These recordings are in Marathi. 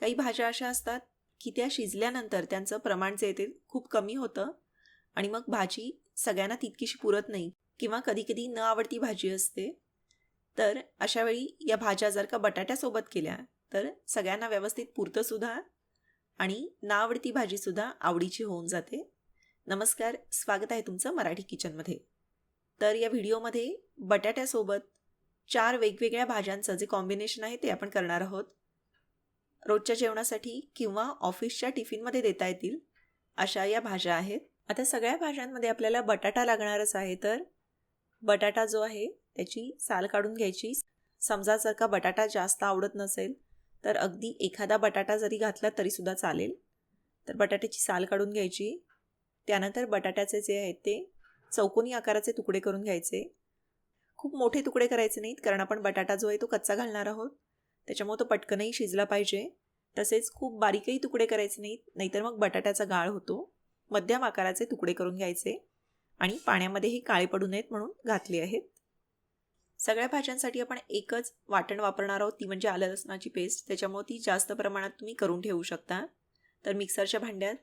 काही भाज्या अशा असतात की त्या शिजल्यानंतर त्यांचं प्रमाण जे ते खूप कमी होतं आणि मग भाजी सगळ्यांना तितकीशी पुरत नाही किंवा कधीकधी न आवडती भाजी असते. तर अशा वेळी या भाज्या जर का बटाट्यासोबत केल्या तर सगळ्यांना व्यवस्थित पुरतंसुद्धा आणि ना आवडती भाजीसुद्धा आवडीची होऊन जाते. नमस्कार स्वागत आहे तुमचं मराठी किचनमध्ये. तर या व्हिडिओमध्ये बटाट्यासोबत चार वेगवेगळ्या भाज्यांचं जे कॉम्बिनेशन आहे ते आपण करणार आहोत. रोजच्या जेवणासाठी किंवा ऑफिसच्या टिफिनमध्ये देता येतील अशा या भाज्या आहेत. आता सगळ्या भाज्यांमध्ये आपल्याला बटाटा लागणारच आहे तर बटाटा जो आहे त्याची साल काढून घ्यायची. समजा जर का बटाटा जास्त आवडत नसेल तर अगदी एखादा बटाटा जरी घातला तरीसुद्धा चालेल. तर बटाट्याची साल काढून घ्यायची. त्यानंतर बटाट्याचे जे आहेत ते चौकोनी आकाराचे तुकडे करून घ्यायचे. खूप मोठे तुकडे करायचे नाहीत कारण आपण बटाटा जो आहे तो कच्चा घालणार आहोत. त्याच्यामुळे तो पटकनही शिजला पाहिजे. तसेच खूप बारीकही तुकडे करायचे नाहीत नाहीतर मग बटाट्याचा गाळ होतो. मध्यम आकाराचे तुकडे करून घ्यायचे आणि पाण्यामध्ये हे काळे पडू नयेत म्हणून घातले आहेत. सगळ्या भाज्यांसाठी आपण एकच वाटण वापरणार आहोत ती म्हणजे आलं लसणाची पेस्ट. त्याच्यामुळे ती जास्त प्रमाणात तुम्ही करून ठेवू शकता. तर मिक्सरच्या भांड्यात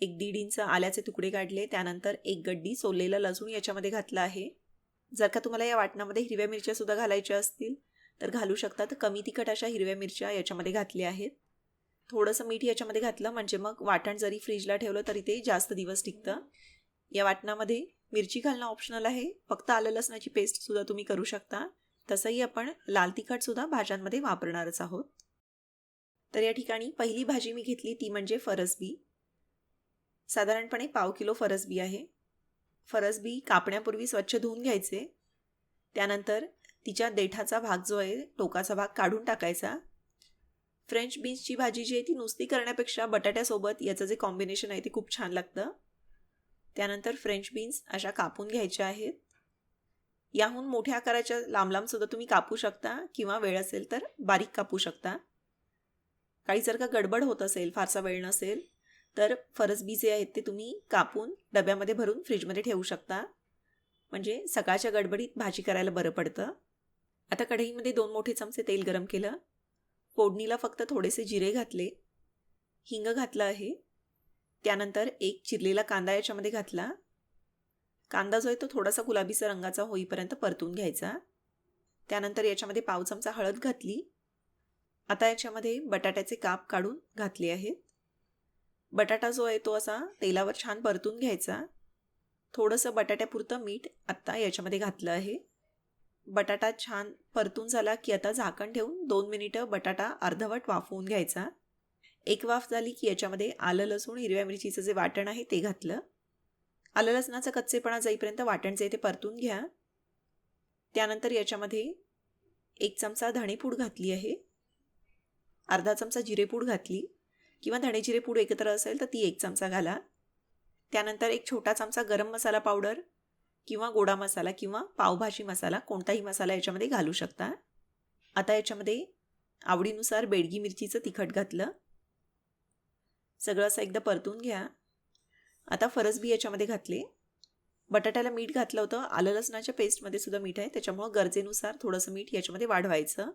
एक दीड इंच आल्याचे तुकडे काढले त्यानंतर एक गड्डी सोललेलं लसूण याच्यामध्ये घातलं आहे. जर का तुम्हाला या वाटणामध्ये हिरव्या मिरच्यासुद्धा घालायच्या असतील तर घालू शकता. तर कमी तिखट अशा हिरव्या मिरच्या याच्यामध्ये घातल्या आहेत. थोडंसं मीठ याच्यामध्ये घातलं म्हणजे मग वाटण जरी फ्रीजला ठेवलं तरी ते जास्त दिवस टिकतं. या वाटणामध्ये मिरची घालणं ऑप्शनल आहे. फक्त आलं लसणाची पेस्टसुद्धा तुम्ही करू शकता. तसंही आपण लाल तिखटसुद्धा भाज्यांमध्ये वापरणारच आहोत. तर या ठिकाणी पहिली भाजी मी घेतली ती म्हणजे फरसबी. साधारणपणे पाव किलो फरसबी आहे. फरसबी कापण्यापूर्वी स्वच्छ धुवून घ्यायचे. त्यानंतर तिच्या देठाचा भाग जो आहे टोकाचा भाग काढून टाकायचा. फ्रेंच बीन्सची भाजी जी आहे ती नुसती करण्यापेक्षा बटाट्यासोबत याचं जे कॉम्बिनेशन आहे ते खूप छान लागतं. त्यानंतर फ्रेंच बीन्स अशा कापून घ्यायच्या आहेत. याहून मोठ्या आकाराच्या लांब लांबसुद्धा तुम्ही कापू शकता किंवा वेळ असेल तर बारीक कापू शकता. काही जर का गडबड होत असेल फारसा वेळ नसेल तर फरसबी जे आहेत ते तुम्ही कापून डब्यामध्ये भरून फ्रीजमध्ये ठेवू शकता. म्हणजे सकाळच्या गडबडीत भाजी करायला बरं पडतं. आता कढईमध्ये दोन मोठे चमचे तेल गरम केलं. फोडणीला फक्त थोडेसे जिरे घातले. हिंग घातलं आहे. त्यानंतर एक चिरलेला कांदा याच्यामध्ये घातला. कांदा जो आहे तो थोडासा गुलाबीचा रंगाचा होईपर्यंत परतून घ्यायचा. त्यानंतर याच्यामध्ये पाव चमचा हळद घातली. आता याच्यामध्ये बटाट्याचे काप काढून घातले आहेत. बटाटा जो आहे तो असा तेलावर छान परतून घ्यायचा. थोडंसं बटाट्यापुरतं मीठ आत्ता याच्यामध्ये घातलं आहे. बटाटा छान परतून झाला की आता झाकण ठेवून दोन मिनिटं बटाटा अर्धवट वाफवून घ्यायचा. एक वाफ झाली की याच्यामध्ये आलं लसूण हिरव्या मिरचीचं जे वाटण आहे ते घातलं. आलं लसणाचा कच्चेपणा जाईपर्यंत वाटण जे ते परतून घ्या. त्यानंतर याच्यामध्ये एक चमचा धणेपूड घातली आहे. अर्धा चमचा जिरेपूड घातली. किंवा धणे जिरेपूड एकत्र असेल तर ती एक चमचा घाला. त्यानंतर एक छोटा चमचा गरम मसाला पावडर. किंवा गोडा मसाला किंवा पावभाजी मसाला कोणताही मसाला याच्यामध्ये घालू शकता. आता याच्यामध्ये आवडीनुसार बेडगी मिरचीचं तिखट घातलं. सगळं असं एकदा परतून घ्या. आता फरसबी याच्यामध्ये घातले. बटाट्याला मीठ घातलं होतं. आलं लसणाच्या पेस्टमध्ये सुद्धा मीठ आहे. त्याच्यामुळं गरजेनुसार थोडंसं मीठ याच्यामध्ये वाढवायचं.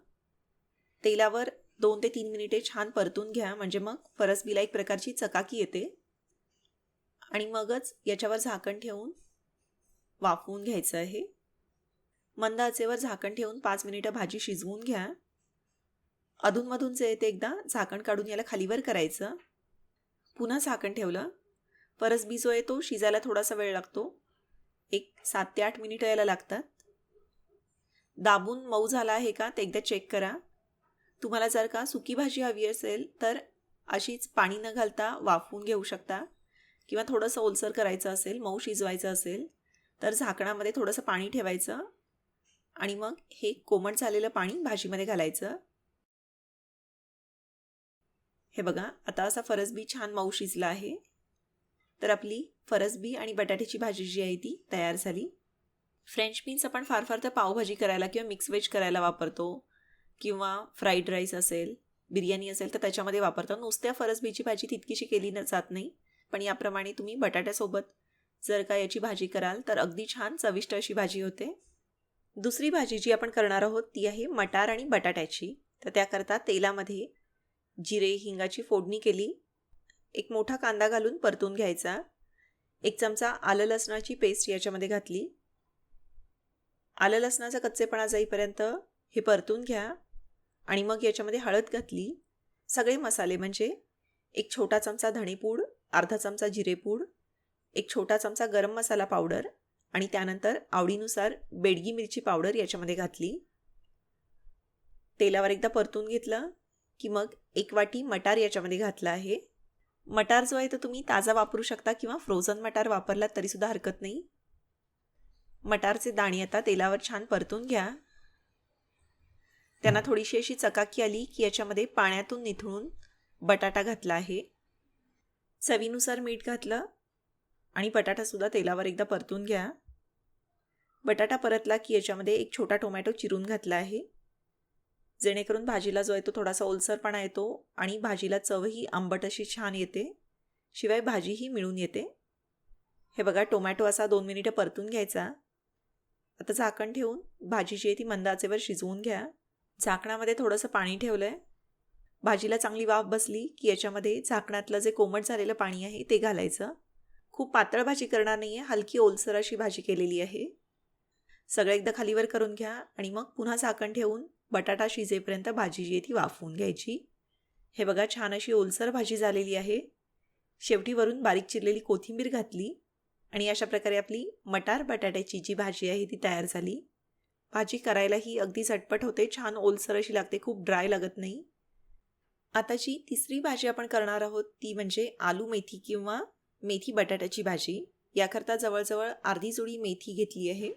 तेलावर दोन ते तीन मिनिटे छान परतून घ्या. म्हणजे मग फरसबीला एक प्रकारची चकाकी येते. आणि मगच याच्यावर झाकण ठेवून वाफवून घ्यायचं आहे. मंद आचेवर झाकण ठेवून पाच मिनिटं भाजी शिजवून घ्या. अधूनमधून जे ते एकदा झाकण काढून याला खालीवर करायचं. पुन्हा झाकण ठेवलं. परसबी जो आहे तो शिजायला थोडासा वेळ लागतो. एक सात ते आठ मिनिटं यायला लागतात. दाबून मऊ झाला आहे का ते एकदा चेक करा. तुम्हाला जर का सुकी भाजी हवी असेल तर अशीच पाणी न घालता वाफवून घेऊ शकता. किंवा थोडंसं ओलसर करायचं असेल मऊ शिजवायचं असेल तर झाकणामध्ये थोडंसं पाणी ठेवायचं. आणि मग हे कोमट झालेलं पाणी भाजीमध्ये घालायचं. हे बघा आता असा फरसबी छान मऊ शिजला आहे. तर आपली फरसबी आणि बटाट्याची भाजी जी आहे ती तयार झाली. फ्रेंच बीन्स आपण फार फार तर पावभाजी करायला किंवा मिक्स व्हेज करायला वापरतो. किंवा फ्राईड राईस असेल बिर्याणी असेल तर त्याच्यामध्ये वापरतो. नुसत्या फरसबीची भाजी तितकीशी केली न जात नाही. पण याप्रमाणे तुम्ही बटाट्यासोबत जर का याची भाजी कराल तर अगदी छान चविष्ट अशी भाजी होते. दुसरी भाजी जी आपण करणार आहोत ती आहे मटार आणि बटाट्याची. तर त्याकरता तेलामध्ये जिरे हिंगाची फोडणी केली. एक मोठा कांदा घालून परतून घ्यायचा. एक चमचा आलं लसणाची पेस्ट याच्यामध्ये घातली. आलं लसणाचा कच्चेपणा जाईपर्यंत हे परतून घ्या. आणि मग याच्यामध्ये हळद घातली. सगळे मसाले म्हणजे एक छोटा चमचा धणेपूड अर्धा चमचा जिरेपूड एक छोटा चमचा गरम मसाला पावडर आणि त्यानंतर आवडीनुसार बेडगी मिरची पावडर याच्यामध्ये घातली. तेलावर एकदा परतून घेतलं की मग एक वाटी मटार याच्यामध्ये घातला आहे. मटार जो आहे तो तुम्ही ताजा वापरू शकता किंवा फ्रोझन मटार वापरलात तरीसुद्धा हरकत नाही. मटारचे दाणे आता तेलावर छान परतून घ्या. त्यांना थोडीशी अशी चकाकी आली की याच्यामध्ये पाण्यातून निथळून बटाटा घातला आहे. चवीनुसार मीठ घातलं. आणि बटाटासुद्धा तेलावर एकदा परतून घ्या. बटाटा परतला की याच्यामध्ये एक छोटा टोमॅटो चिरून घातला आहे. जेणेकरून भाजीला जो आहे तो थोडासा ओलसरपणा येतो आणि भाजीला चवही आंबट अशी छान येते. शिवाय भाजीही मिळून येते. हे बघा टोमॅटो असा दोन मिनिटं परतून घ्यायचा. आता झाकण ठेवून भाजी जी आहे ती मंद आचेवर शिजवून घ्या. झाकणामध्ये थोडंसं पाणी ठेवलं आहे भाजीला चांगली वाफ बसली की याच्यामध्ये झाकणातलं जे कोमट झालेलं पाणी आहे ते घालायचं. खूप पातळ भाजी करणार नाही आहे हलकी ओलसर अशी भाजी केलेली आहे. सगळं एकदा खालीवर करून घ्या आणि मग पुन्हा झाकण ठेवून बटाटा शिजेपर्यंत भाजी जी आहे ती वाफवून घ्यायची. हे बघा छान अशी ओलसर भाजी झालेली आहे. शेवटी वरून बारीक चिरलेली कोथिंबीर घातली आणि अशा प्रकारे आपली मटार बटाट्याची जी भाजी आहे ती तयार झाली. भाजी करायलाही अगदी झटपट होते छान ओलसर अशी लागते खूप ड्राय लागत नाही. आता जी तिसरी भाजी आपण करणार आहोत ती म्हणजे आलू मेथी किंवा मेथी बटाट्याची भाजी. याकरता जवळजवळ अर्धी जोडी मेथी घेतली आहे.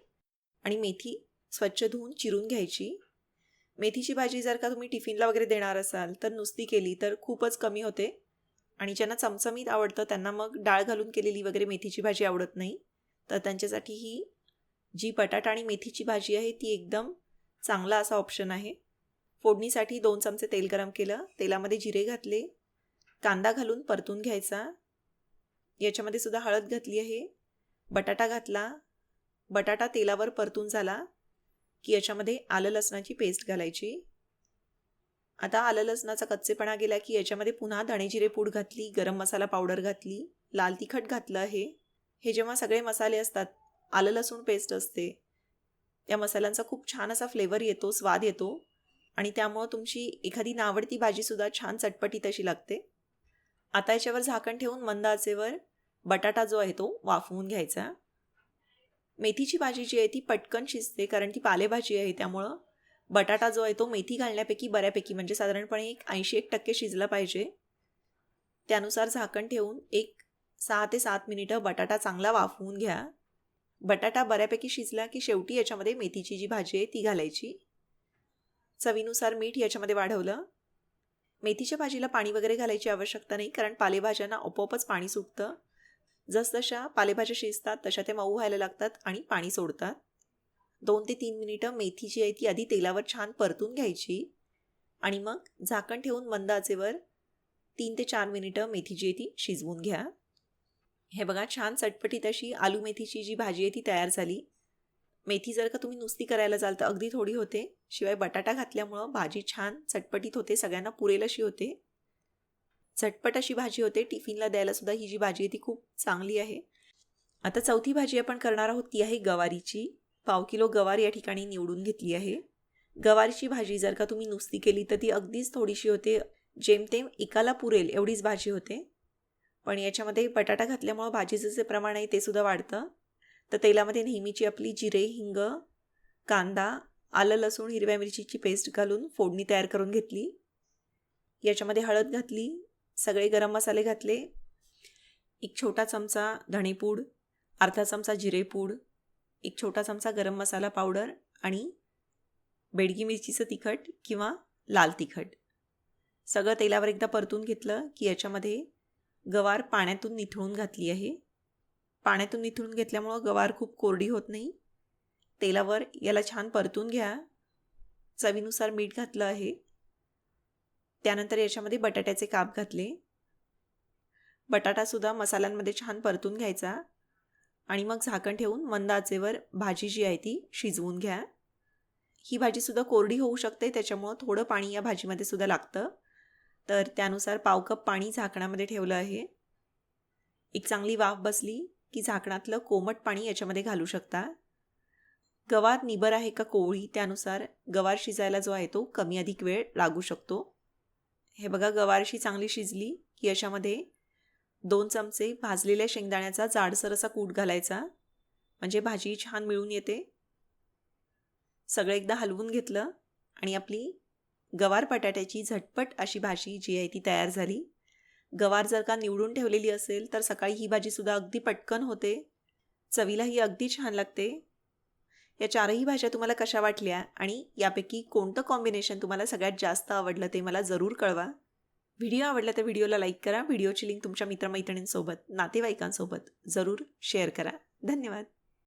आणि मेथी स्वच्छ धुवून चिरून घ्यायची. मेथीची भाजी जर का तुम्ही टिफिनला वगैरे देणार असाल तर नुसती केली तर खूपच कमी होते. आणि ज्यांना चमचमीत आवडतं त्यांना मग डाळ घालून केलेली वगैरे मेथीची भाजी आवडत नाही. तर त्यांच्यासाठी ही जी बटाटा आणि मेथीची भाजी आहे ती एकदम चांगला असा ऑप्शन आहे. फोडणीसाठी दोन चमचे तेल गरम केलं. तेलामध्ये जिरे घातले. कांदा घालून परतून घ्यायचा. याच्यामध्ये सुद्धा हळद घातली आहे. बटाटा घातला. बटाटा तेलावर परतून झाला की याच्यामध्ये आलं लसणाची पेस्ट घालायची. आता आलं लसणाचा कच्चेपणा गेला की याच्यामध्ये पुन्हा धणेजिरे पूड घातली गरम मसाला पावडर घातली लाल तिखट घातलं आहे. हे जेव्हा सगळे मसाले असतात आलं लसूण पेस्ट असते. त्या मसाल्यांचा खूप छान असा फ्लेवर येतो स्वाद येतो आणि त्यामुळं तुमची एखादी नावडती भाजीसुद्धा छान चटपटीत अशी लागते. आता याच्यावर झाकण ठेवून मंद आचेवर बटाटा जो आहे तो वाफवून घ्यायचा. मेथीची भाजी जी आहे ती पटकन शिजते कारण ती पालेभाजी आहे त्यामुळं बटाटा जो आहे तो मेथी घालण्यापैकी बऱ्यापैकी म्हणजे साधारणपणे एक ऐंशी एक टक्के शिजला पाहिजे. त्यानुसार झाकण ठेवून एक सहा ते सात मिनिटं बटाटा चांगला वाफवून घ्या. बटाटा बऱ्यापैकी शिजला की शेवटी याच्यामध्ये मेथीची जी भाजी आहे ती घालायची. चवीनुसार मीठ याच्यामध्ये वाढवलं. मेथीच्या भाजीला पाणी वगैरे घालायची आवश्यकता नाही कारण पालेभाज्यांना आपोआपच पाणी सुटतं. जसजशा पालेभाज्या शिजतात तशा ते मऊ व्हायला लागतात आणि पाणी सोडतात. दोन ते तीन मिनिटं मेथी जी आहे ती आधी तेलावर छान परतून घ्यायची आणि मग झाकण ठेवून मंद आचेवर तीन ते चार मिनिटं मेथी जी आहे ती शिजवून घ्या. हे बघा छान चटपटीत अशी आलू मेथीची जी भाजी आहे ती तयार झाली. मेथी जर का तुम्ही नुसती करायला जाल तर अगदी थोडी होते. शिवाय बटाटा घातल्यामुळं भाजी छान चटपटीत होते सगळ्यांना पुरेल अशी होते. झटपट अशी भाजी होते. टिफिनला द्यायला सुद्धा ही जी भाजी आहे ती खूप चांगली आहे. आता चौथी भाजी आपण करणार आहोत ती आहे गवारीची. पाव किलो गवार या ठिकाणी निवडून घेतली आहे. गवारीची भाजी जर का तुम्ही नुसती केली तर ती अगदीच थोडीशी होते जेमतेम एकाला पुरेल एवढीच भाजी होते. पण याच्यामध्ये बटाटा घातल्यामुळं भाजीचं जे प्रमाण आहे ते सुद्धा वाढतं. तर तेलामध्ये नेहमीची आपली जिरे हिंग कांदा आलं लसूण हिरव्या मिरचीची पेस्ट घालून फोडणी तयार करून घेतली. याच्यामध्ये हळद घातली. सगळे गरम मसाले घातले. एक छोटा चमचा धणेपूड अर्धा चमचा जिरेपूड एक छोटा चमचा गरम मसाला पावडर आणि बेडगी मिरचीचं तिखट किंवा लाल तिखट. सगळं तेलावर एकदा परतून घेतलं की याच्यामध्ये गवार पाण्यातून निथळून घातली आहे. पाण्यातून निथळून घेतल्यामुळं गवार खूप कोरडी होत नाही. तेलावर याला छान परतून घ्या. चवीनुसार मीठ घातलं आहे. त्यानंतर याच्यामध्ये बटाट्याचे काप घातले. बटाटासुद्धा मसाल्यांमध्ये छान परतून घ्यायचा. आणि मग झाकण ठेवून मंद आचेवर भाजी जी आहे ती शिजवून घ्या. ही भाजीसुद्धा कोरडी होऊ शकते त्याच्यामुळं थोडं पाणी या भाजीमध्ये सुद्धा लागतं. तर त्यानुसार पाव कप पाणी झाकणामध्ये ठेवलं आहे. एक चांगली वाफ बसली की झाकणातलं कोमट पाणी याच्यामध्ये घालू शकता. गवार निबर आहे का कोवळी? त्यानुसार गवार शिजायला जो आहे तो कमी अधिक वेळ लागू शकतो. हे बघा गवारशी चांगली शिजली की याच्यामध्ये दोन चमचे भाजलेल्या शेंगदाण्याचा जाडसर असा कूट घालायचा. म्हणजे भाजी छान मिळून येते. सगळं एकदा हलवून घेतलं आणि आपली गवार बटाट्याची झटपट अशी भाजी जी आहे ती तयार झाली. गवार जर का निवडून ठेवलेली असेल तर सकाळी ही भाजीसुद्धा अगदी पटकन होते. चवीला ही अगदी छान लागते. या चारही भाषा तुम्हाला कशा वाटल्या आणि यापैकी कोणतं कॉम्बिनेशन तुम्हाला सगळ्यात जास्त आवडलं ते मला जरूर कळवा. व्हिडिओ आवडला तर व्हिडिओला लाईक करा. व्हिडिओची लिंक तुमच्या मित्रमैत्रिणींसोबत नातेवाईकांसोबत जरूर शेअर करा. धन्यवाद.